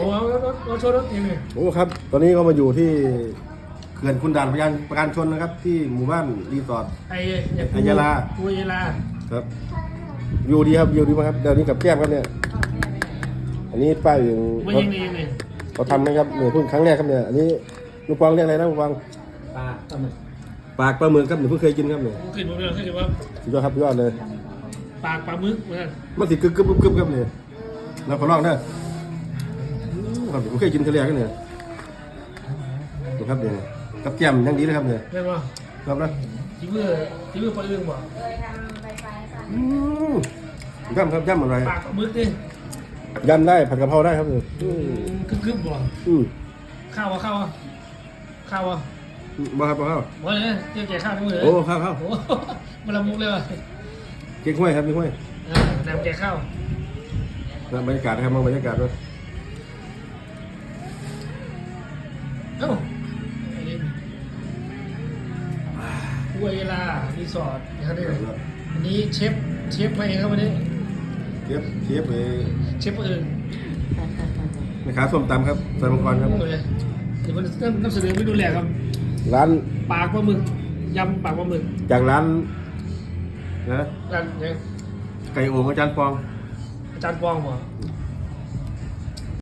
อ้รถรถรถชนรถเองเลยโอ้ครับ ตอนนี้ก็มาอยู่ที่เขื่อนคุณด่านพยานประการชนนะครับ ที่หมู่บ้านรีสอร์ท ไอ้ไอ้ยาลา กูยาลาครับอยู่ดีครับอยู่ดีมากครับเดี๋ยวนี้กับแก้มครับเนี่ย อันนี้ป้ายอยู่ไม่เขายิงเองเลยเขาทำไหมครับเนี่ยเพิ่งครั้งแรกครับเนี่ยอันนี้ลูกปองเรียกอะไรนะลูกปองปลาตำหนิปากปลาหมึกครับเนี่ยเพิ่งเคยกินครับเนี่ยขึ้นมาเลยขึ้นว่าสุดยอดครับสุดยอดเลยปากปลาหมึกเหมือนกันมันสิกึบกึบกึบกึบครับเนี่ยเราขอลองเด้ออืม ครับผมเคยกินทะเลกันเนี่ยดูครับเนี่ยกับแก้มอยังดีเลยครับเนี่ยเรียกว่าครับนะที่มือที่มือปลาเอื้องบ่อืมย่ำครับย่ำอะไรปากปลาหมึกดิย่ำได้ผัดกะเพราได้ครับเนี่ยอืมคึบคึบบ่อืมข้าววะข้าววะข้าววะบ่ครับบ่ครับว่าเลยเกี่ยวแก่ข้าวทั้งมือเลยโอ้ครับครับโอ้มันละมุกเลยว่ะเก๊กห้วยครับเก๊กห้วยอ่าน้ำแก่ข้าวนะบรรยากาศนะครับมองบรรยากาศด้วย เอ้าไอ้นี่กูยาลารีสอร์ทนะครับเนี่ยอันนี้เชฟเชฟมาเองครับวันนี้ เทียบเทียบเลยเชฟเอิญแม่ค้าส้มตำครับใส่มังกรครับ เลยเดี๋ยวมันนำเสนอเมนูแรกครับ ร้านปากปลาหมึกยำปากปลาหมึกจากร้านนะร้านเนี่ยไก่โอ่งอาจารย์ปองอาจารย์ปองบ่